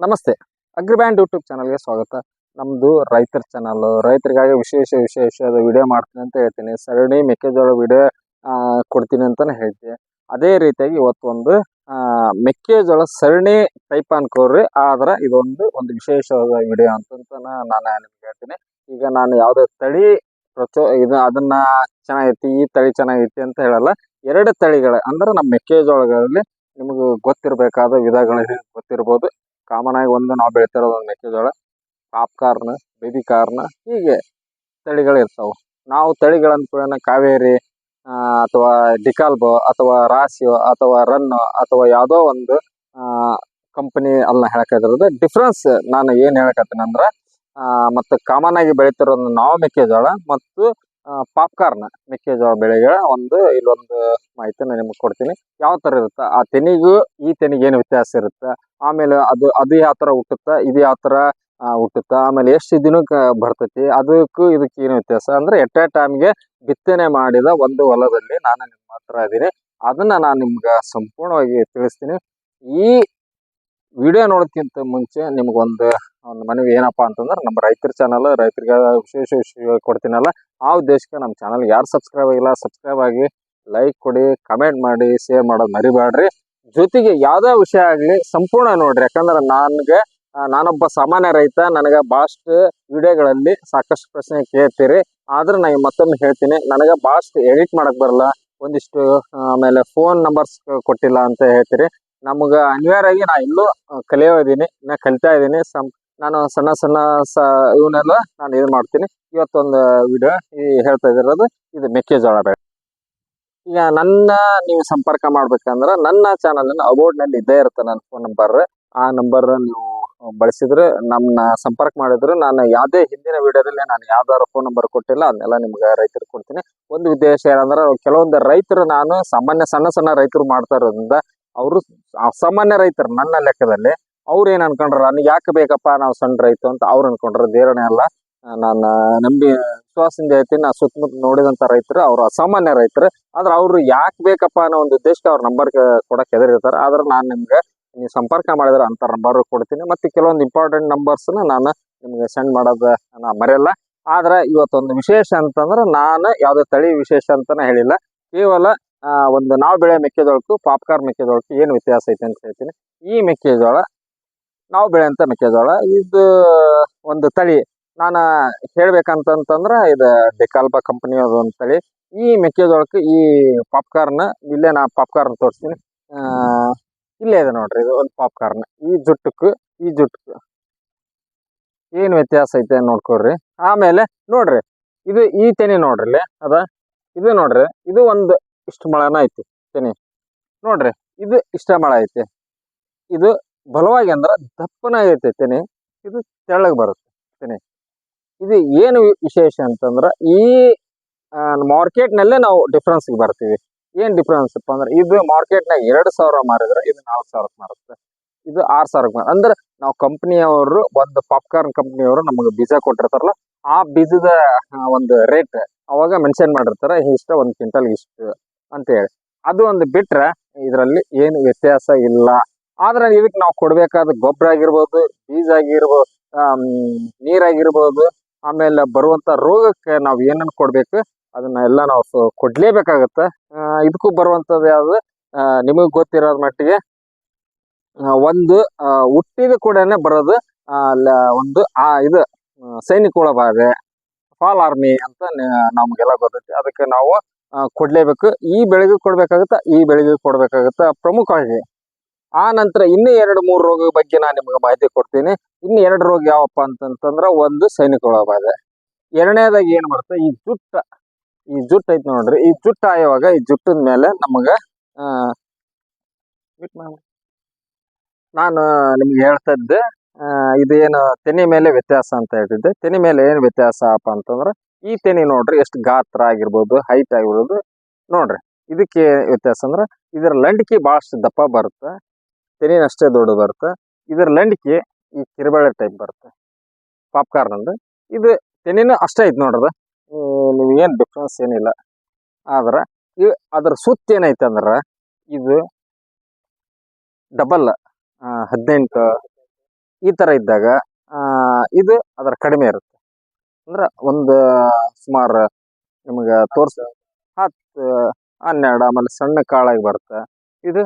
ನಮಸ್ತೆ. ಅಗ್ರಿಬ್ಯಾಂಡ್ ಯೂಟ್ಯೂಬ್ ಚಾನಲ್ಗೆ ಸ್ವಾಗತ. ನಮ್ಮದು ರೈತರ ಚಾನಲ್. ರೈತರಿಗಾಗಿ ವಿಶೇಷ ವಿಶೇಷದ ವಿಡಿಯೋ ಮಾಡ್ತೀನಿ ಅಂತ ಹೇಳ್ತೀನಿ. ಸರಣಿ ಮೆಕ್ಕೆಜೋಳ ವಿಡಿಯೋ ಕೊಡ್ತೀನಿ ಅಂತಲೇ ಹೇಳ್ತೀನಿ. ಅದೇ ರೀತಿಯಾಗಿ ಇವತ್ತು ಆ, ಮೆಕ್ಕೆಜೋಳ ಸರಣಿ ಟೈಪ್ ಅನ್ಕೋರಿ ಆದ್ರೆ ಇದೊಂದು ಒಂದು ವಿಶೇಷವಾದ ವಿಡಿಯೋ ಅಂತ ನಾನು ನಿಮ್ಗೆ ಹೇಳ್ತೀನಿ. ಈಗ ನಾನು ಯಾವುದೇ ತಳಿ ಪ್ರಚೋ ಇದು ಅದನ್ನ ಚೆನ್ನಾಗೈತಿ ಈ ತಳಿ ಚೆನ್ನಾಗೈತಿ ಅಂತ ಹೇಳಲ್ಲ. ಎರಡು ತಳಿಗಳ ಅಂದ್ರೆ ನಮ್ಮ ಮೆಕ್ಕೆಜೋಳಗಳಲ್ಲಿ ನಿಮಗೆ ಗೊತ್ತಿರಬೇಕಾದ ವಿಧಗಳು ಗೊತ್ತಿರ್ಬೋದು. ಕಾಮನ್ ಆಗಿ ಒಂದು ನಾವು ಬೆಳಿತಿರೋದು ಮೆಕ್ಕೆಜೋಳ, ಪಾಪ್ಕಾರ್ನ್ ಬೇಬಿ ಕಾರ್ನ್ ಹೀಗೆ ತಳಿಗಳು ಇರ್ತಾವೆ ನಾವು ತಳಿಗಳಂತ ಕಾವೇರಿ ಅಥವಾ ಡಿಕಾಲ್ಬೋ, ಅಥವಾ ರಾಸಿಯೋ, ಅಥವಾ ರನ್ ಅಥವಾ ಯಾವುದೋ ಒಂದು ಕಂಪನಿ ಅಲ್ಲ ಹೇಳಕ್ಕಾಗಿರೋದು ಡಿಫ್ರೆನ್ಸ್ ನಾನು ಏನು ಹೇಳಕತ್ತೀನಿ ಅಂದ್ರೆ ಮತ್ತು ಕಾಮನ್ ಆಗಿ ಬೆಳಿತಿರೋದು ನಾವು ಮೆಕ್ಕೆಜೋಳ, ಮತ್ತು ಪಾಪ್ಕಾರ್ನ್ ಮೆಕ್ಕೆಜೋಳ ಬೆಳೆಗೆ ಒಂದು ಇಲ್ಲೊಂದು ಮಾಹಿತಿನ ನಿಮಗೆ ಕೊಡ್ತೀನಿ. ಯಾವ ಥರ ಇರುತ್ತೆ? ಆ ತೆನಿಗೂ, ಈ ತೆನಿಗೆ ಏನು ವ್ಯತ್ಯಾಸ ಇರುತ್ತೆ? ಆಮೇಲೆ ಅದು ಅದು ಯಾವ ಥರ ಹುಟ್ಟುತ್ತಾ? ಇದು ಯಾವ ಥರ ಹುಟ್ಟುತ್ತಾ? ಆಮೇಲೆ ಎಷ್ಟು ದಿನಕ್ಕೆ ಬರ್ತೈತಿ? ಅದಕ್ಕೂ ಇದಕ್ಕೆ ಏನು ವ್ಯತ್ಯಾಸ? ಅಂದ್ರೆ ಎಟ್ ಎ ಟೈಮ್ಗೆ ಬಿತ್ತನೆ ಮಾಡಿದ ಒಂದು ಹೊಲದಲ್ಲಿ ನಾನು ನಿಮ್ಮ ಹತ್ರ ಇದ್ದೀನಿ ಅದನ್ನ ನಾನು ನಿಮ್ಗೆ ಸಂಪೂರ್ಣವಾಗಿ ತಿಳಿಸ್ತೀನಿ. ಈ ವಿಡಿಯೋ ನೋಡೋದಕ್ಕಿಂತ ಮುಂಚೆ ನಿಮ್ಗೊಂದು, ಒಂದು ಮನವಿ ಏನಪ್ಪ ಅಂತಂದ್ರೆ ನಮ್ಮ ರೈತರ ಚಾನಲ್ ರೈತರಿಗೆ ವಿಶೇಷ ವಿಷಯ ಕೊಡ್ತೀನಲ್ಲ, ಆ ಉದ್ದೇಶಕ್ಕೆ ನಮ್ಮ ಚಾನಲ್ ಯಾರು ಸಬ್ಸ್ಕ್ರೈಬ್ ಆಗಿಲ್ಲ ಸಬ್ಸ್ಕ್ರೈಬ್ ಆಗಿ ಲೈಕ್ ಕೊಡಿ ಕಮೆಂಟ್ ಮಾಡಿ ಶೇರ್ ಮಾಡೋದು ಮರಿಬೇಡ್ರಿ ಜೊತೆಗೆ ಯಾವುದೇ ವಿಷಯ ಆಗಲಿ ಸಂಪೂರ್ಣ ನೋಡ್ರಿ, ಯಾಕಂದ್ರೆ ನನಗೆ ನಾನೊಬ್ಬ ಸಾಮಾನ್ಯ ರೈತ, ನನಗೆ ಭಾಳಷ್ಟು ವಿಡಿಯೋಗಳಲ್ಲಿ ಸಾಕಷ್ಟು ಪ್ರಶ್ನೆ ಕೇಳ್ತೀರಿ. ಆದ್ರೆ ನಾನು ಮತ್ತೊಮ್ಮೆ ಹೇಳ್ತೀನಿ, ನನಗೆ ಭಾಳಷ್ಟು ಎಡಿಟ್ ಮಾಡಕ್ ಬರಲ್ಲ, ಒಂದಿಷ್ಟು ಆಮೇಲೆ ಫೋನ್ ನಂಬರ್ಸ್ ಕೊಟ್ಟಿಲ್ಲ ಅಂತ ಹೇಳ್ತೀರಿ. ನಮ್ಗೆ ಅನಿವಾರ್ಯವಾಗಿ ನಾ ಇಲ್ಲೂ ಕಲಿಯೋ ಇದೀನಿ ನಾ ಕಲಿತಾ ಇದ್ದೀನಿ ಸಂ ನಾನು ಸಣ್ಣ ಸಣ್ಣ ಸ, ಇವನ್ನೆಲ್ಲ ನಾನು ಇದು ಮಾಡ್ತೀನಿ. ಇವತ್ತೊಂದು ವಿಡಿಯೋ ಈ ಹೇಳ್ತಾ ಇದಿರೋದು, ಇದು ಮೆಕ್ಕೆಜೋಳ ಬೆಳೆ. ಈಗ ನನ್ನ ನೀವು ಸಂಪರ್ಕ ಮಾಡ್ಬೇಕಂದ್ರೆ ನನ್ನ ಚಾನಲಿನ ಅಬೌಟ್ನಲ್ಲಿ ಇದ್ದೇ ಇರುತ್ತೆ ನನ್ನ ಫೋನ್ ನಂಬರ್ ಆ ನಂಬರ್ ನೀವು ಬಳಸಿದ್ರೆ ನಮ್ಮನ್ನ ಸಂಪರ್ಕ ಮಾಡಿದ್ರೆ ನಾನು ಯಾವುದೇ ಹಿಂದಿನ ವಿಡಿಯೋದಲ್ಲಿ ನಾನು ಯಾವ್ದಾದ್ರು ಫೋನ್ ನಂಬರ್ ಕೊಟ್ಟಿಲ್ಲ, ಅದನ್ನೆಲ್ಲ ನಿಮ್ಗೆ ರೈತರು ಕೊಡ್ತೀನಿ. ಒಂದು ಉದ್ದೇಶ ಏನಂದ್ರೆ ಕೆಲವೊಂದು ರೈತರು ನಾನು ಸಾಮಾನ್ಯ ಸಣ್ಣ ಸಣ್ಣ ರೈತರು ಮಾಡ್ತಾ ಇರೋದ್ರಿಂದ ಅವರು ಅಸಾಮಾನ್ಯ ರೈತರು ನನ್ನ ಲೆಕ್ಕದಲ್ಲಿ ಅವ್ರು ಏನ್ ಅನ್ಕೊಂಡ್ರ, ನನಗೆ ಯಾಕೆ ಬೇಕಪ್ಪ ನಾವು ಸಣ್ಣ ರೈತ ಅಂತ ಅವ್ರು ಅನ್ಕೊಂಡ್ರ. ದೇರಣೆ ಅಲ್ಲ. ನಾನು ನಂಬಿ ವಿಶ್ವಾಸದಿಂದ ಹೇಳ್ತೀನಿ, ನಾ ಸುತ್ತಮುತ್ತ ನೋಡಿದಂತ ರೈತರು, ಅವ್ರು ಅಸಾಮಾನ್ಯ ರೈತರು. ಆದ್ರೆ ಅವ್ರು ಯಾಕೆ ಬೇಕಪ್ಪ ಅನ್ನೋ ಒಂದು ಉದ್ದೇಶಕ್ಕೆ ಅವ್ರ ನಂಬರ್ ಕೊಡಕ್ಕೆ ಹೆದರಿರ್ತಾರೆ. ಆದ್ರೆ ನಾನು ನಿಮ್ಗೆ, ನೀವು ಸಂಪರ್ಕ ಮಾಡಿದ್ರೆ ಅಂತ ನಂಬರ್ ಕೊಡ್ತೀನಿ. ಮತ್ತೆ ಕೆಲವೊಂದು ಇಂಪಾರ್ಟೆಂಟ್ ನಂಬರ್ಸ್ನ ನಾನು ನಿಮ್ಗೆ ಸೆಂಡ್ ಮಾಡೋದು ನಾ ಮರೆಯಲ್ಲ. ಆದ್ರೆ ಇವತ್ತೊಂದು ವಿಶೇಷ ಅಂತಂದ್ರೆ ನಾನು ಯಾವುದೇ ತಳಿ ವಿಶೇಷ ಅಂತಾನೆ ಹೇಳಿಲ್ಲ. ಕೇವಲ ಒಂದು ನಾವು ಬೆಳೆಯೋ ಮೆಕ್ಕೆಜೋಳಕ್ಕೂ ಪಾಪ್ಕಾರ್ ಮೆಕ್ಕೆಜೋಳಕ್ಕೂ ಏನು ವ್ಯತ್ಯಾಸ ಐತೆ ಅಂತ ಹೇಳ್ತೀನಿ. ಈ ಮೆಕ್ಕೆಜೋಳ, ನಾವು ಬೆಳೆಯಂತ ಮೆಕ್ಕೆಜೋಳ, ಇದು ಒಂದು ತಳಿ, ನಾನು ಹೇಳ್ಬೇಕಂತಂತಂದ್ರೆ ಇದು ಡೆಕಾಲ್ಬಾ ಕಂಪನಿ ಒಂದು ತಳಿ. ಈ ಮೆಕ್ಕೆಜೋಳಕ್ಕೆ ಈ ಪಾಪ್ಕಾರ್ನ, ಇಲ್ಲೇ ನಾ ಪಾಪ್ಕಾರ್ನ್ ತೋರಿಸ್ತೀನಿ. ಇಲ್ಲೇ ಇದೆ ನೋಡ್ರಿ, ಇದು ಒಂದು ಪಾಪ್ಕಾರ್ನ್. ಈ ಜುಟ್ಟಕ್ಕೂ ಈ ಜುಟ್ಟಕ್ಕೂ ಏನು ವ್ಯತ್ಯಾಸ ಐತೆ ನೋಡ್ಕೊಡ್ರಿ ಆಮೇಲೆ ನೋಡ್ರಿ, ಇದು ಈ ತೆನೆ ನೋಡ್ರಿ ಅದ. ಇದು ನೋಡ್ರಿ, ಇದು ಒಂದು ಇಷ್ಟು ಮಳೆನ ಐತಿ, ತೆನೆ. ನೋಡ್ರಿ, ಇದು ಇಷ್ಟ ಮಳೆ ಐತಿ. ಇದು ಬಲವಾಗಿ ಅಂದ್ರ ದಪ್ಪನಾಗೈತೆ ತೆನೆ, ಇದು ತೆಳ್ಳಗೆ ಬರುತ್ತೆ ತೆನೆ. ಇದು ಏನು ವಿಶೇಷ ಅಂತಂದ್ರೆ ಈ ಮಾರ್ಕೆಟ್ನಲ್ಲೇ ನಾವು ಡಿಫ್ರೆನ್ಸ್ಗೆ ಬರ್ತೀವಿ. ಏನು ಡಿಫ್ರೆನ್ಸ್ ಅಪ್ಪ ಅಂದ್ರೆ ಇದು ಮಾರ್ಕೆಟ್ನಾಗ ಎರಡು ಸಾವಿರ ಮಾರಿದ್ರೆ ಇದು ನಾಲ್ಕು ಸಾವಿರಕ್ಕೆ ಮಾರುತ್ತೆ. ಇದು ಆರು ಸಾವಿರಕ್ಕೆ ಮಾರ, ಅಂದ್ರೆ ನಾವು ಕಂಪ್ನಿಯವರು ಒಂದು ಪಾಪ್ಕಾರ್ನ್ ಕಂಪ್ನಿಯವರು ನಮಗೆ ಬೀಜ ಕೊಟ್ಟಿರ್ತಾರಲ್ಲ, ಆ ಬೀಜದ ಒಂದು ರೇಟ್ ಅವಾಗ ಮೆನ್ಷನ್ ಮಾಡಿರ್ತಾರೆ ಇಷ್ಟ ಒಂದು ಕ್ವಿಂಟಲ್ಗೆ ಇಷ್ಟು. ಅಂತ ಹೇಳಿ. ಅದು ಒಂದು ಬಿಟ್ರೆ ಇದರಲ್ಲಿ ಏನು ವ್ಯತ್ಯಾಸ ಇಲ್ಲ. ಆದ್ರೆ ಇದಕ್ಕೆ ನಾವು ಕೊಡಬೇಕಾದ ಗೊಬ್ಬರ ಆಗಿರ್ಬೋದು, ಬೀಜ ಆಗಿರ್ಬೋದು ನೀರಾಗಿರ್ಬೋದು, ಆಮೇಲೆ ಬರುವಂತ ರೋಗಕ್ಕೆ ನಾವು ಏನನ್ನ ಕೊಡ್ಬೇಕು, ಅದನ್ನ ಎಲ್ಲ ನಾವು ಕೊಡ್ಲೇಬೇಕಾಗತ್ತೆ. ಇದಕ್ಕೂ ಬರುವಂತದ್ದು ಯಾವ್ದು? ನಿಮಗೆ ಗೊತ್ತಿರೋದ್ ಮಟ್ಟಿಗೆ ಒಂದು ಹುಟ್ಟಿದ ಕೂಡನೆ ಬರೋದು ಒಂದು, ಆ, ಇದು ಸೈನಿಕ ಬಾಧೆ, ಫಾಲ್ ಆರ್ಮಿ ಅಂತ ನಮಗೆಲ್ಲ ಗೊತ್ತೈತಿ. ಅದಕ್ಕೆ ನಾವು ಕೊಡ್ಲೇಬೇಕು. ಈ ಬೆಳೆಗೂ ಕೊಡ್ಬೇಕಾಗತ್ತ, ಈ ಬೆಳೆಗೂ ಕೊಡ್ಬೇಕಾಗತ್ತ ಪ್ರಮುಖವಾಗಿ. ಆ ನಂತರ ಇನ್ನು ಎರಡು, ಮೂರು ರೋಗ ಬಗ್ಗೆ ನಾನು ನಿಮ್ಗೆ ಮಾಹಿತಿ ಕೊಡ್ತೀನಿ. ಇನ್ನು ಎರಡು ರೋಗ ಯಾವಪ್ಪ ಅಂತಂತಂದ್ರೆ ಒಂದು ಸೈನಿಕ ರೋಗ ಎರಡನೇದಾಗಿ ಏನು ಬರುತ್ತೆ? ಈ ಜುಟ್ಟ. ಈ ಜುಟ್ ಐತೆ ನೋಡ್ರಿ. ಈ ಜುಟ್ಟ ಆಯುವಾಗ ಈ ಜುಟ್ಟದ ಮೇಲೆ ನಮಗೆ ನಾನು ನಿಮ್ಗೆ ಹೇಳ್ತಾ ಇದ್ದೆ ಇದೇನು ತೆನೆ ಮೇಲೆ ವ್ಯತ್ಯಾಸ ಅಂತ ಹೇಳ್ತಿದ್ದೆ ತೆನೆ ಮೇಲೆ ಏನು ವ್ಯತ್ಯಾಸ ಅಪ್ಪ ಅಂತಂದ್ರೆ ಈ ತೆನೆ ನೋಡ್ರಿ ಎಷ್ಟು ಗಾತ್ರ ಆಗಿರ್ಬೋದು ಹೈಟ್ ಆಗಿರ್ಬೋದು, ನೋಡ್ರಿ. ಇದಕ್ಕೆ ವ್ಯತ್ಯಾಸ ಅಂದ್ರೆ ಇದರ ಲಂಡಿಕೆ ಭಾಳಷ್ಟು ದಪ್ಪ ಬರುತ್ತೆ ತೆನಿನ ಅಷ್ಟೇ ದೊಡ್ಡ ಬರುತ್ತೆ. ಇದರ ಲಂಡಿಕೆ ಈ ಕಿರುಬಳೆ ಟೈಪ್ ಬರುತ್ತೆ ಪಾಪ್ಕಾರ್ನ್ ಅಂದ್ರೆ ಇದು ತೆನಿನೂ ಅಷ್ಟೇ ಐತೆ ನೋಡ್ರದ ನೀವು ಏನು ಡಿಫ್ರೆನ್ಸ್ ಏನಿಲ್ಲ. ಆದ್ರೆ ಈ ಅದ್ರ ಸುತ್ತ ಏನೈತೆ ಅಂದ್ರೆ ಇದು ಡಬಲ್ ಹದಿನೆಂಟು ಈ ತರ ಇದ್ದಾಗ ಇದು ಅದರ ಕಡಿಮೆ ಇರುತ್ತೆ. ಅಂದ್ರೆ ಒಂದು ಸುಮಾರು ನಿಮಗೆ ತೋರ್ಸ ಹತ್ತು, ಹನ್ನೆರಡು, ಆಮೇಲೆ ಸಣ್ಣ ಕಾಳಾಗಿ ಬರುತ್ತೆ. ಇದು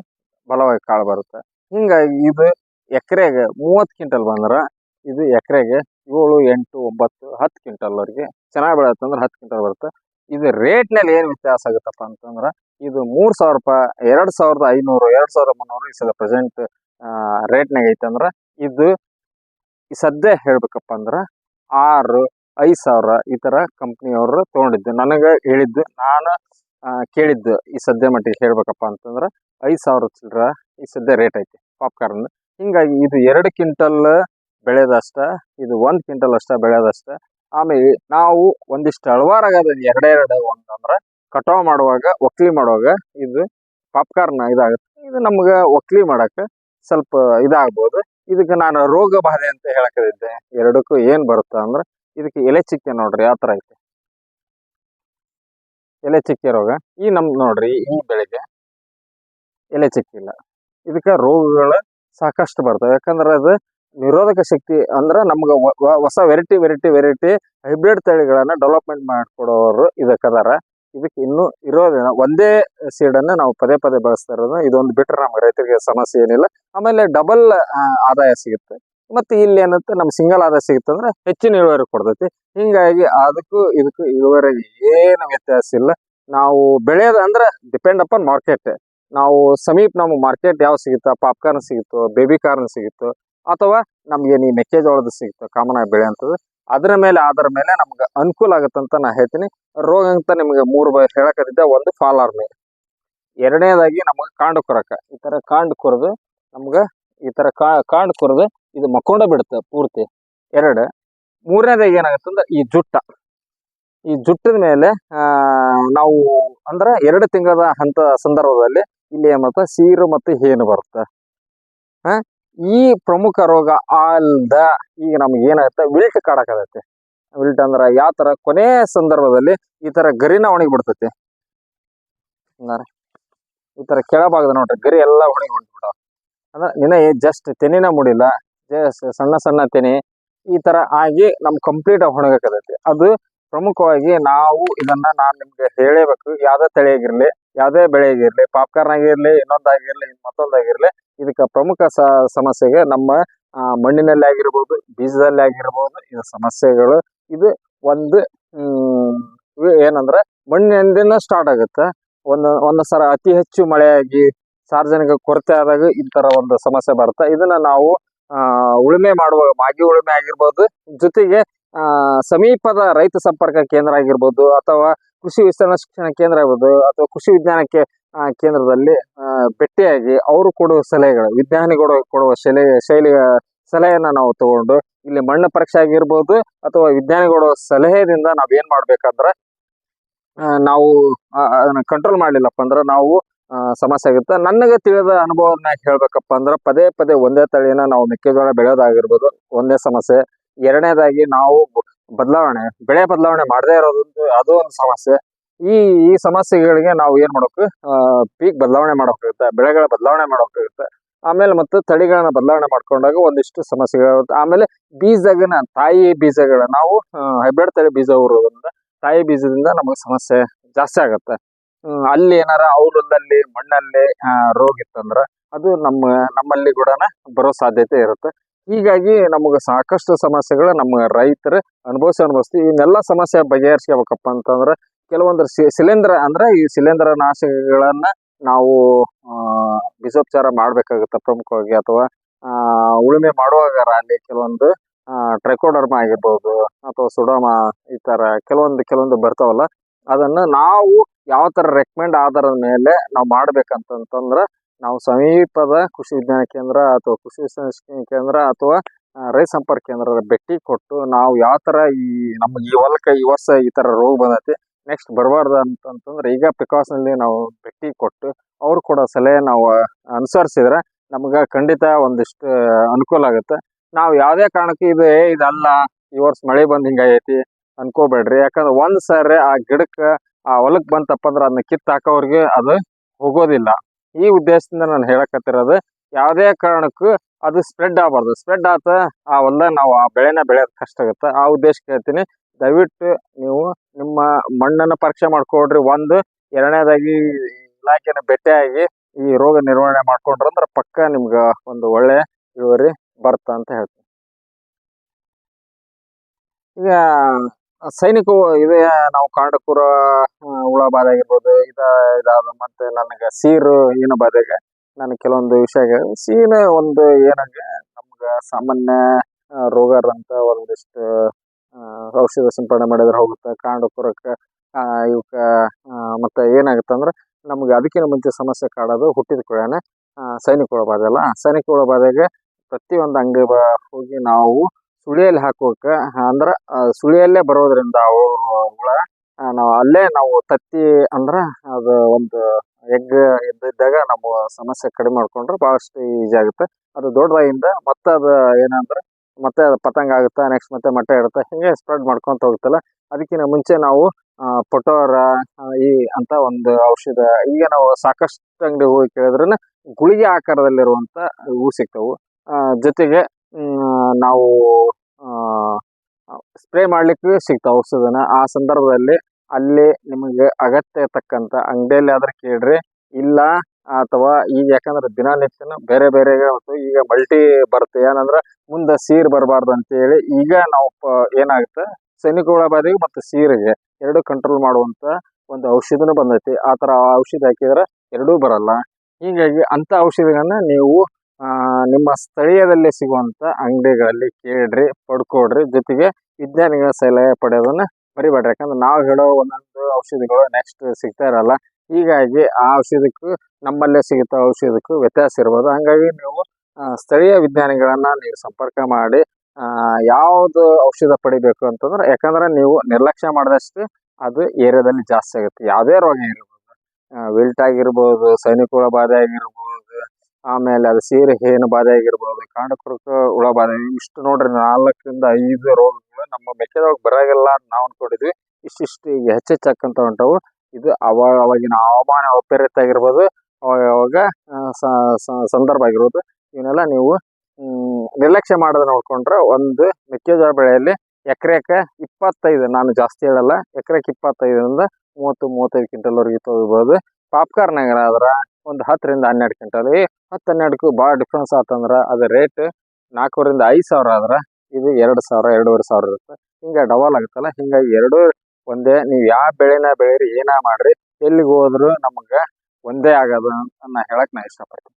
ಬಲವಾಗಿ ಕಾಳು ಬರುತ್ತೆ. ಹಿಂಗಾಗಿ ಇದು ಎಕರೆಗೆ ಮೂವತ್ತು ಕ್ವಿಂಟಲ್ ಬಂದ್ರೆ ಇದು ಎಕರೆಗೆ ಏಳು, ಎಂಟು, ಒಂಬತ್ತು, ಹತ್ತು ಕ್ವಿಂಟಲ್ವರೆಗೆ ಚೆನ್ನಾಗಿ ಬೆಳೆಯುತ್ತೆ ಅಂದ್ರೆ ಹತ್ತು ಕ್ವಿಂಟಲ್ ಬರುತ್ತೆ. ಇದು ರೇಟ್ನಲ್ಲಿ ಏನು ವ್ಯತ್ಯಾಸ ಆಗುತ್ತಪ್ಪ ಅಂತಂದ್ರೆ ಇದು ಮೂರು ಸಾವಿರ ರೂಪಾಯಿ ಎರಡು ಸಾವಿರದ ಐನೂರು, ಎರಡು ಸಾವಿರದ ಮುನ್ನೂರು ಈ ಸದ ಪ್ರೆಸೆಂಟ್ ರೇಟ್ನಾಗ ಐತೆ ಅಂದ್ರೆ ಇದು ಸದ್ಯ ಹೇಳ್ಬೇಕಪ್ಪ ಅಂದ್ರೆ ಆರು ಐದು ಸಾವಿರ ಈ ಥರ ಕಂಪ್ನಿಯವರು ತೊಗೊಂಡಿದ್ದು. ನನಗೆ ಹೇಳಿದ್ದು, ನಾನು ಕೇಳಿದ್ದು ಈ ಸದ್ಯ ಮಟ್ಟಿಗೆ ಹೇಳ್ಬೇಕಪ್ಪ ಅಂತಂದ್ರೆ ಐದು ಸಾವಿರ ಚಿಲ್ಲರ ಈ ಸದ್ಯ ರೇಟ್ ಐತಿ ಪಾಪ್ಕಾರ್ನ್ ಹಿಂಗಾಗಿ ಇದು ಎರಡು ಕ್ವಿಂಟಲ್ ಬೆಳೆದಷ್ಟ, ಇದು ಒಂದು ಕ್ವಿಂಟಲ್ ಅಷ್ಟ ಬೆಳೆದಷ್ಟ. ಆಮೇಲೆ ನಾವು ಒಂದಿಷ್ಟು ಅಳವಾರಾಗದ ಎರಡೆರಡು ಒಂದು ಅಂದ್ರೆ ಕಟಾವ್ ಮಾಡುವಾಗ, ಒಕ್ಲಿ ಮಾಡುವಾಗ ಇದು ಪಾಪ್ಕಾರ್ನ್ ಇದಾಗುತ್ತೆ. ಇದು ನಮ್ಗೆ ಒಕ್ಲಿ ಮಾಡಕ್ಕೆ ಸ್ವಲ್ಪ ಇದಾಗ್ಬೋದು. ಇದಕ್ಕೆ ನಾನು ರೋಗ ಬಾಧೆ ಅಂತ ಹೇಳಕದಿದ್ದೆ ಎರಡಕ್ಕೂ ಏನು ಬರುತ್ತೆ ಅಂದ್ರೆ ಇದಕ್ಕೆ ಎಲೆ ಚಿಕ್ಕೆ ನೋಡ್ರಿ ಯಾವ ಥರ ಐತೆ. ಎಲೆ ಚಿಕ್ಕೆ ರೋಗ. ಈ ನಮ್ ನೋಡ್ರಿ, ಈ ಬೆಳೆಗೆ ಎಲೆ ಚಿಕ್ಕಿಲ್ಲ ಇದಕ್ಕೆ ರೋಗಗಳು ಸಾಕಷ್ಟು ಬರ್ತವೆ. ಯಾಕಂದ್ರೆ ಅದು ನಿರೋಧಕ ಶಕ್ತಿ ಅಂದ್ರೆ ನಮ್ಗೆ ಹೊಸ ವೆರೈಟಿ ವೆರೈಟಿ ವೆರೈಟಿ ಹೈಬ್ರಿಡ್ ತಳಿಗಳನ್ನ ಡೆವಲಪ್ಮೆಂಟ್ ಮಾಡ್ಕೊಡೋರು ಇದಕ್ಕದಾರ. ಇದಕ್ಕೆ ಇನ್ನೂ ಇರೋದಿಲ್ಲ ಒಂದೇ ಸೀಡನ್ನು ನಾವು ಪದೇ ಪದೇ ಬಳಸ್ತಾ ಇರೋದು. ಇದೊಂದು ಬಿಟ್ಟರೆ ನಮ್ಗೆ ರೈತರಿಗೆ ಸಮಸ್ಯೆ ಏನಿಲ್ಲ. ಆಮೇಲೆ ಡಬಲ್ ಆದಾಯ ಸಿಗುತ್ತೆ. ಮತ್ತೆ ಇಲ್ಲಿ ಏನಂತ ನಮ್ ಸಿಂಗಲ್ ಆದಾಯ ಸಿಗುತ್ತೆ ಅಂದ್ರೆ ಹೆಚ್ಚಿನ ಇಳುವರಿ ಕೊಡ್ತೈತಿ. ಹಿಂಗಾಗಿ ಅದಕ್ಕೂ ಇದಕ್ಕೂ ಇಳುವರಿ ಏನು ವ್ಯತ್ಯಾಸ ಇಲ್ಲ. ನಾವು ಬೆಳೆಯೋದ ಅಂದ್ರೆ ಡಿಪೆಂಡ್ ಅಪಾನ್ ಮಾರ್ಕೆಟ್ ನಾವು ಸಮೀಪ ನಮ್ಮ ಮಾರ್ಕೆಟ್ ಯಾವ ಸಿಗುತ್ತೋ ಪಾಪ್ಕಾರ್ನ್ ಸಿಗುತ್ತೋ ಬೇಬಿ ಕಾರ್ನ್ ಸಿಗುತ್ತೋ, ಅಥವಾ ನಮ್ಗೆ ಈ ಮೆಕ್ಕೆಜೋಳದ ಸಿಗುತ್ತೋ ಕಾಮನ್ ಆಗಿ ಬೆಳೆಯಂಥದ್ದು ಅದರ ಮೇಲೆ ಅದರ ಮೇಲೆ ನಮ್ಗೆ ಅನುಕೂಲ ಆಗುತ್ತಂತ ನಾ ಹೇಳ್ತೀನಿ. ರೋಗ ಅಂತ ನಿಮ್ಗೆ ಮೂರು ಬ ಹೇಳಕತ್ತಿದ್ದೆ, ಒಂದು ಫಾಲ್ ಆರ್ಮಿ ಎರಡನೇದಾಗಿ ನಮ್ಗೆ ಕಾಂಡು ಕೊರಕ. ಈ ತರ ಕಾಂಡು ಕೊರೆದು ನಮ್ಗೆ ಈ ತರ ಕಾ ಕೊರದು ಇದು ಮಕ್ಕೊಂಡ ಬಿಡುತ್ತೆ ಪೂರ್ತಿ. ಎರಡು. ಮೂರನೇದಾಗಿ ಏನಾಗುತ್ತೆ ಅಂದ್ರೆ ಈ ಜುಟ್ಟ. ಈ ಜುಟ್ಟದ ಮೇಲೆ ನಾವು ಅಂದ್ರೆ ಎರಡು ತಿಂಗಳ ಹಂತ ಸಂದರ್ಭದಲ್ಲಿ ಇಲ್ಲಿ ಏನಾಗುತ್ತೆ? ಸೀರು ಮತ್ತು ಹೇನು ಬರುತ್ತೆ. ಈ ಪ್ರಮುಖ ರೋಗ ಆಲ್ದ ಈಗ ನಮ್ಗೆ ಏನಾಗುತ್ತೆ? ವಿಲ್ಟ್ ಕಾಡಕತೈತಿ ವಿಲ್ಟ್ ಅಂದ್ರೆ ಯಾವ ತರ? ಕೊನೆ ಸಂದರ್ಭದಲ್ಲಿ ಈ ತರ ಗರಿನ ಒಣಗಿ ಬಿಡ್ತೈತಿ. ಈ ತರ ಕೆಳಭಾಗದ ನೋಡ್ರಿ, ಗರಿ ಎಲ್ಲ ಒಣಗಿ ಹೊಂಟ್ಬಿಟ್ಟಾವ ಅಂದ್ರೆ ಇನ್ನ ಜಸ್ಟ್ ತೆನಿನ ಮುಡಿಲ್ಲ ಸಣ್ಣ ಸಣ್ಣ ತೆನೆ, ಈ ತರ ಆಗಿ ನಮ್ ಕಂಪ್ಲೀಟ್ ಆಗಿ ಒಣಗಕತೈತಿ. ಅದು ಪ್ರಮುಖವಾಗಿ ನಾವು ಇದನ್ನ ನಾನ್ ನಿಮ್ಗೆ ಹೇಳೇಬೇಕು. ಯಾವ್ದೇ ತಳಿಯಾಗಿರ್ಲಿ, ಯಾವ್ದೇ ಬೆಳೆಯಾಗಿರ್ಲಿ ಪಾಪ್ಕಾರ್ನ್ ಆಗಿರ್ಲಿ, ಇನ್ನೊಂದಾಗಿರ್ಲಿ ಮತ್ತೊಂದಾಗಿರ್ಲಿ, ಇದಕ್ಕೆ ಪ್ರಮುಖ ಸಮಸ್ಯೆಗೆ ನಮ್ಮ ಮಣ್ಣಿನಲ್ಲಿ ಆಗಿರ್ಬೋದು, ಬೀಜದಲ್ಲಿ ಆಗಿರ್ಬೋದು, ಇದು ಸಮಸ್ಯೆಗಳು. ಇದು ಒಂದು ಏನಂದ್ರೆ ಮಣ್ಣಿನಿಂದ ಸ್ಟಾರ್ಟ್ ಆಗುತ್ತೆ. ಒಂದ್ ಒಂದ್ ಸಲ ಅತಿ ಹೆಚ್ಚು ಮಳೆಯಾಗಿ ಸಾರ್ವಜನಿಕ ಕೊರತೆ ಆದಾಗ ಇಂತರ ತರ ಒಂದು ಸಮಸ್ಯೆ ಬರುತ್ತೆ. ಇದನ್ನ ನಾವು ಉಳುಮೆ ಮಾಡುವ, ಮಾಗಿ ಉಳುಮೆ ಆಗಿರ್ಬೋದು, ಜೊತೆಗೆ ಸಮೀಪದ ರೈತ ಸಂಪರ್ಕ ಕೇಂದ್ರ ಆಗಿರ್ಬೋದು, ಅಥವಾ ಕೃಷಿ ವಿಸ್ತರಣಾ ಶಿಕ್ಷಣ ಕೇಂದ್ರ ಆಗಿರ್ಬೋದು, ಅಥವಾ ಕೃಷಿ ವಿಜ್ಞಾನಕ್ಕೆ ಕೇಂದ್ರದಲ್ಲಿ ಭೇಟಿಯಾಗಿ ಅವರು ಕೊಡುವ ಸಲಹೆಗಳು ವಿಜ್ಞಾನಿಗಳು ಕೊಡುವ ಶೈಲಿ ಶೈಲಿಯ ಸಲಹೆಯನ್ನ ನಾವು ತಗೊಂಡು, ಇಲ್ಲಿ ಮಣ್ಣು ಪರೀಕ್ಷೆ ಆಗಿರ್ಬೋದು, ಅಥವಾ ವಿಜ್ಞಾನಿಗಳ ಸಲಹೆಯಿಂದ ನಾವ್ ಏನ್ ಮಾಡ್ಬೇಕಂದ್ರ ನಾವು ಅದನ್ನ ಕಂಟ್ರೋಲ್ ಮಾಡ್ಲಿಲ್ಲಪ್ಪ ಅಂದ್ರೆ ನಾವು ಸಮಸ್ಯೆ ಆಗುತ್ತೆ ನನಗೆ ತಿಳಿದ ಅನುಭವನ ಹೇಳ್ಬೇಕಪ್ಪ ಅಂದ್ರೆ ಪದೇ ಪದೇ ಒಂದೇ ತಳಿನ ನಾವು ಮೆಕ್ಕೆಜೋಳ ಬೆಳೆಯೋದಾಗಿರ್ಬೋದು, ಒಂದೇ ಸಮಸ್ಯೆ. ಎರಡನೇದಾಗಿ ನಾವು ಬದಲಾವಣೆ, ಬೆಳೆ ಬದಲಾವಣೆ ಮಾಡದೇ ಇರೋದೊಂದು ಅದು ಒಂದು ಸಮಸ್ಯೆ. ಈ ಈ ಸಮಸ್ಯೆಗಳಿಗೆ ನಾವು ಏನ್ ಮಾಡ್ಬೇಕು? ಪೀಕ್ ಬದಲಾವಣೆ ಮಾಡೋಕಾಗುತ್ತೆ ಬೆಳೆಗಳ ಬದಲಾವಣೆ ಮಾಡೋಕಾಗುತ್ತೆ ಆಮೇಲೆ ಮತ್ತು ತಳಿಗಳನ್ನ ಬದಲಾವಣೆ ಮಾಡ್ಕೊಂಡಾಗ ಒಂದಿಷ್ಟು ಸಮಸ್ಯೆಗಳು ಆಮೇಲೆ ಬೀಜಗನ ತಾಯಿ ಬೀಜಗಳ ನಾವು ಹೈಬ್ರಿಡ್ ತಳಿ ಬೀಜ ಊರೋದ್ರಿಂದ ತಾಯಿ ಬೀಜದಿಂದ ನಮಗೆ ಸಮಸ್ಯೆ ಜಾಸ್ತಿ ಆಗತ್ತೆ. ಅಲ್ಲಿ ಏನಾರ ಔಲದಲ್ಲಿ ಮಣ್ಣಲ್ಲಿ ರೋಗ ಇತ್ತಂದ್ರ ಅದು ನಮ್ಮ, ನಮ್ಮಲ್ಲಿ ಕೂಡ ಬರೋ ಸಾಧ್ಯತೆ ಇರುತ್ತೆ. ಹೀಗಾಗಿ ನಮಗೆ ಸಾಕಷ್ಟು ಸಮಸ್ಯೆಗಳು ನಮ್ಮ ರೈತರು ಅನುಭವಿಸಿ ಅನುಭವಿಸ್ತೀವಿ. ಇವನ್ನೆಲ್ಲ ಸಮಸ್ಯೆ ಬಗೆಹರಿಸ್ಕೋಬೇಕಪ್ಪ ಅಂತಂದ್ರೆ ಕೆಲವೊಂದು ಶಿಲೇಂಧ್ರ ಅಂದ್ರೆ ಈ ಶಿಲೇಂಧ್ರ ನಾಶಕಗಳನ್ನ ನಾವು ಬೀಜೋಪಚಾರ ಮಾಡ್ಬೇಕಾಗುತ್ತೆ ಪ್ರಮುಖವಾಗಿ ಅಥವಾ ಉಳುಮೆ ಮಾಡುವಾಗ ಅಲ್ಲಿ ಕೆಲವೊಂದು ಟ್ರೈಕೋಡರ್ಮ ಆಗಿರ್ಬೋದು ಅಥವಾ ಸುಡಮ ಈ ತರ ಕೆಲವೊಂದು ಕೆಲವೊಂದು ಬರ್ತಾವಲ್ಲ, ಅದನ್ನ ನಾವು ಯಾವ ತರ ರೆಕಮೆಂಡ್ ಆಧಾರದ ಮೇಲೆ ನಾವು ಮಾಡಬೇಕಂತಂತಂದ್ರೆ, ನಾವು ಸಮೀಪದ ಕೃಷಿ ವಿಜ್ಞಾನ ಕೇಂದ್ರ ಅಥವಾ ಕೃಷಿ ವಿಜ್ಞಾನ ಕೇಂದ್ರ ಅಥವಾ ರೈತ ಸಂಪರ್ಕ ಕೇಂದ್ರದ ಭೇಟಿ ಕೊಟ್ಟು ನಾವು ಯಾವ ತರ ಈ ನಮ್ಗೆ ಈ ಹೊಲಕ್ಕೆ ಈ ವರ್ಷ ಈ ಥರ ರೋಗ ಬಂದೈತಿ ನೆಕ್ಸ್ಟ್ ಬರಬಾರ್ದು ಅಂತಂತಂದ್ರೆ ಈಗ ಪಿಕಾಸ್ನಲ್ಲಿ ನಾವು ಭೇಟಿ ಕೊಟ್ಟು ಅವ್ರು ಕೂಡ ಸಲಹೆ ನಾವು ಅನುಸರಿಸಿದ್ರೆ ನಮ್ಗೆ ಖಂಡಿತ ಒಂದಿಷ್ಟು ಅನುಕೂಲ ಆಗುತ್ತೆ. ನಾವು ಯಾವುದೇ ಕಾರಣಕ್ಕೂ ಇದು ಇದಲ್ಲ, ಈ ವರ್ಷ ಮಳೆ ಬಂದ್ ಹಿಂಗಾಗೈತಿ ಅನ್ಕೋಬೇಡ್ರಿ. ಯಾಕಂದ್ರೆ ಒಂದು ಸಾರಿ ಆ ಗಿಡಕ್ಕೆ ಆ ಹೊಲಕ್ಕೆ ಬಂತಪ್ಪ ಅಂದ್ರೆ ಅದನ್ನ ಕಿತ್ತು ಹಾಕೋವ್ರಿಗೆ ಅದು ಹೋಗೋದಿಲ್ಲ. ಈ ಉದ್ದೇಶದಿಂದ ನಾನು ಹೇಳಕತ್ತಿರೋದು ಯಾವುದೇ ಕಾರಣಕ್ಕೂ ಅದು ಸ್ಪ್ರೆಡ್ ಆಗಬಾರ್ದು. ಸ್ಪ್ರೆಡ್ ಆತ ಆ ಹೊಲ್ದಾಗ ನಾವು ಆ ಬೆಳೆನ ಬೆಳೆಯೋದು ಕಷ್ಟ ಆಗುತ್ತೆ. ಆ ಉದ್ದೇಶ ಹೇಳ್ತೀನಿ. ದಯವಿಟ್ಟು ನೀವು ನಿಮ್ಮ ಮಣ್ಣನ್ನು ಪರೀಕ್ಷೆ ಮಾಡ್ಕೊಡ್ರಿ. ಒಂದು, ಎರಡನೇದಾಗಿ ಇಲಾಖೆನ ಭೇಟಿಯಾಗಿ ಈ ರೋಗ ನಿರ್ವಹಣೆ ಮಾಡ್ಕೊಂಡ್ರೆ ಅಂದ್ರೆ ಪಕ್ಕ ನಿಮ್ಗೆ ಒಂದು ಒಳ್ಳೆ ಇಳುವರಿ ಬರ್ತಾ ಅಂತ ಹೇಳ್ತೀನಿ. ಈಗ ಸೈನಿಕ ಇದೆ ನಾವು ಕಾಂಡಕೂರ ಹುಳ ಬಾಧೆ ಆಗಿರ್ಬೋದು, ಇದ, ಇದಾದ ಮತ್ತೆ ನನಗೆ ಸೀರು ಏನು ಬಾಧೆಗೆ ನನಗೆ ಕೆಲವೊಂದು ವಿಷಯ ಸೀನ ಒಂದು ಏನಾಗ ನಮ್ಗೆ ಸಾಮಾನ್ಯ ರೋಗರಂತ ಒಂದಿಷ್ಟು ಔಷಧ ಸಿಂಪಡಣೆ ಮಾಡಿದ್ರೆ ಹೋಗುತ್ತೆ. ಕಾಂಡಕೂರಕ್ಕೆ ಇವಕ್ಕ ಮತ್ತೆ ಏನಾಗುತ್ತೆ ಅಂದ್ರೆ ನಮ್ಗೆ ಅದಕ್ಕಿಂತ ಮುಂಚೆ ಸಮಸ್ಯೆ ಕಾಡೋದು ಹುಟ್ಟಿದ ಕೂಡಲೇ ಸೈನಿಕ ಹುಳ ಬಾಧೆ ಅಲ್ಲ. ಸೈನಿಕ ಹುಳ ಬಾಧೆಗೆ ಪ್ರತಿಯೊಂದು ಅಂಗ ಹೋಗಿ ನಾವು ಸುಳಿಯಲ್ಲಿ ಹಾಕೋಕೆ, ಅಂದ್ರೆ ಸುಳಿಯಲ್ಲೇ ಬರೋದ್ರಿಂದ ಅವು ಹುಳ ನಾವು ಅಲ್ಲೇ ನಾವು ತತ್ತಿ, ಅಂದ್ರೆ, ಅದು ಒಂದು ಎಗ್ ಇದ್ದಾಗ ನಾವು ಸಮಸ್ಯೆ ಕಡಿಮೆ ಮಾಡ್ಕೊಂಡ್ರೆ ಭಾಳಷ್ಟು ಈಜಿ ಆಗುತ್ತೆ. ಅದು ದೊಡ್ಡದಾಗಿಂದ ಮತ್ತೆ ಅದು ಏನಂದ್ರೆ, ಮತ್ತೆ ಅದು ಪತಂಗ ಆಗುತ್ತೆ ನೆಕ್ಸ್ಟ್ ಮತ್ತೆ ಮೊಟ್ಟೆ ಇಡುತ್ತೆ ಹಿಂಗೆ ಸ್ಪ್ರೆಡ್ ಮಾಡ್ಕೊಂತ ಹೋಗುತ್ತಲ್ಲ ಅದಕ್ಕಿಂತ ಮುಂಚೆ ನಾವು ಪಟೋರ ಈ ಅಂತ ಒಂದು ಔಷಧ, ಈಗ ನಾವು ಸಾಕಷ್ಟು ಅಂಗಡಿ ಹೋಗಿ ಕೇಳಿದ್ರೆ ಗುಳಿಗೆ ಆಕಾರದಲ್ಲಿರುವಂಥ ಹೂ ಸಿಗ್ತವು. ಜೊತೆಗೆ ನಾವು ಸ್ಪ್ರೇ ಮಾಡ್ಲಿಕ್ಕೆ ಸಿಗ್ತಾವೆ ಔಷಧನ. ಆ ಸಂದರ್ಭದಲ್ಲಿ ಅಲ್ಲಿ ನಿಮಗೆ ಅಗತ್ಯ ತಕ್ಕಂತ ಅಂಗಡಿಯಲ್ಲಿ ಆದ್ರೆ ಕೇಳ್ರಿ. ಇಲ್ಲ ಅಥವಾ ಈಗ ಯಾಕಂದ್ರೆ ದಿನನಿತ್ಯನ ಬೇರೆ ಬೇರೆ ಈಗ ಮಲ್ಟಿ ಬರುತ್ತೆ. ಏನಂದ್ರೆ ಮುಂದೆ ಸೀರ್ ಬರಬಾರ್ದು ಅಂತೇಳಿ ಈಗ ನಾವು ಏನಾಗುತ್ತೆ? ಸೈನಿಕಗಳ ಬಾಧಿಗೆ ಮತ್ತು ಸೀರಿಗೆ ಎರಡು ಕಂಟ್ರೋಲ್ ಮಾಡುವಂತ ಒಂದು ಔಷಧಿನೂ ಬಂದೈತಿ. ಆ ಥರ ಔಷಧಿ ಹಾಕಿದ್ರೆ ಎರಡೂ ಬರಲ್ಲ. ಹೀಗಾಗಿ ಅಂಥ ಔಷಧಿಗಳನ್ನ ನೀವು ನಿಮ್ಮ ಸ್ಥಳೀಯದಲ್ಲಿ ಸಿಗುವಂತ ಅಂಗಡಿಗಳಲ್ಲಿ ಕೇಳ್ರಿ ಪಡ್ಕೊಡ್ರಿ ಜೊತೆಗೆ ವಿಜ್ಞಾನಿಗಳ ಸಲಹೆ ಪಡೆಯೋದನ್ನ ಮರಿಬೇಡ್ರಿ. ಯಾಕಂದ್ರೆ ನಾವು ಹೇಳೋ ಒಂದೊಂದು ಔಷಧಿಗಳು ನೆಕ್ಸ್ಟ್ ಸಿಗ್ತಾ ಇರಲ್ಲ. ಹೀಗಾಗಿ ಆ ಔಷಧಕ್ಕೂ ನಮ್ಮಲ್ಲೇ ಸಿಗುತ್ತ ಔಷಧಕ್ಕೂ ವ್ಯತ್ಯಾಸ ಇರ್ಬೋದು. ಹಂಗಾಗಿ ನೀವು ಸ್ಥಳೀಯ ವಿಜ್ಞಾನಿಗಳನ್ನ ನೀವು ಸಂಪರ್ಕ ಮಾಡಿ ಯಾವ್ದು ಔಷಧ ಪಡಿಬೇಕು ಅಂತಂದ್ರೆ, ಯಾಕಂದ್ರೆ ನೀವು ನಿರ್ಲಕ್ಷ್ಯ ಮಾಡಿದಷ್ಟು ಅದು ಏರಿಯಾದಲ್ಲಿ ಜಾಸ್ತಿ ಆಗುತ್ತೆ. ಯಾವುದೇ ರೋಗ ಇರ್ಬೋದು. ವಿಲ್ಟ್ ಆಗಿರ್ಬೋದು, ಸೈನಿಕ ಹುಳ ಬಾಧೆ ಆಗಿರ್ಬೋದು ಆಮೇಲೆ ಅದು ಸೀರೆ ಏನು ಬಾಧೆ ಆಗಿರ್ಬೋದು ಕಾಂಡಕುರಕ ಹುಳ ಬಾಧೆ, ಇಷ್ಟು ನೋಡ್ರಿ ನಾಲ್ಕರಿಂದ ಐದು ರೋಗಗಳು ನಮ್ಮ ಮೆಕ್ಕೆಜೋಳಕ್ಕೆ ಬರಾಗಿಲ್ಲ ನಾವು ಅನ್ಕೊಂಡಿದ್ವಿ. ಇಷ್ಟಿಷ್ಟು ಈಗ ಹೆಚ್ಚೆಚ್ಚಾಕಂತ ಹೊಂಟವು ಇದು ಅವಾಗ ಅವಾಗಿನ ಹವಾಮಾನ ವೈಪರೀತ್ಯ ಆಗಿರ್ಬೋದು ಅವಾಗ ಅವಾಗ ಸಂದರ್ಭ ಆಗಿರ್ಬೋದು. ಇವನ್ನೆಲ್ಲ ನೀವು ನಿರ್ಲಕ್ಷ್ಯ ಮಾಡೋದು ನೋಡ್ಕೊಂಡ್ರೆ ಒಂದು ಮೆಕ್ಕೆಜೋಳ ಬೆಳೆಯಲ್ಲಿ ಎಕರೆಕ್ಕೆ ಇಪ್ಪತ್ತೈದು, ನಾನು ಜಾಸ್ತಿ ಹೇಳಲ್ಲ ಎಕರೆಕ್ಕೆ ಇಪ್ಪತ್ತೈದರಿಂದ ಮೂವತ್ತು, ಮೂವತ್ತೈದು ಕ್ವಿಂಟಲ್ವರೆಗೆ ತೊಗೋಬೋದು ಪಾಪ್ಕಾರ್ನ್ ಆದ್ರೆ ಒಂದು ಹತ್ತರಿಂದ ಹನ್ನೆರಡು ಕ್ವಿಂಟಲ್. ಈ ಹತ್ತು ಹನ್ನೆರಡಕ್ಕೂ ಭಾಳ ಡಿಫ್ರೆನ್ಸ್ ಆತಂದ್ರೆ ಅದು ರೇಟ್ ನಾಲ್ಕೂರಿಂದ ಐದು ಸಾವಿರ ಆದ್ರೆ ಇದು ಎರಡು ಸಾವಿರ, ಎರಡೂವರೆ ಸಾವಿರ ಇರುತ್ತೆ. ಹಿಂಗೆ ಡಬಲ್ ಆಗುತ್ತಲ್ಲ, ಹಿಂಗಾಗಿ ಎರಡು ಒಂದೇ. ನೀವು ಯಾವ ಬೆಳೆನ ಬೆಳೀರಿ ಏನ ಮಾಡ್ರಿ, ಎಲ್ಲಿಗೆ ಹೋದ್ರು ನಮಗೆ ಒಂದೇ ಆಗೋದು ಅಂತ ನಾ ಹೇಳಕ್ ನಾ ಇಷ್ಟಪಡ್ತೀನಿ.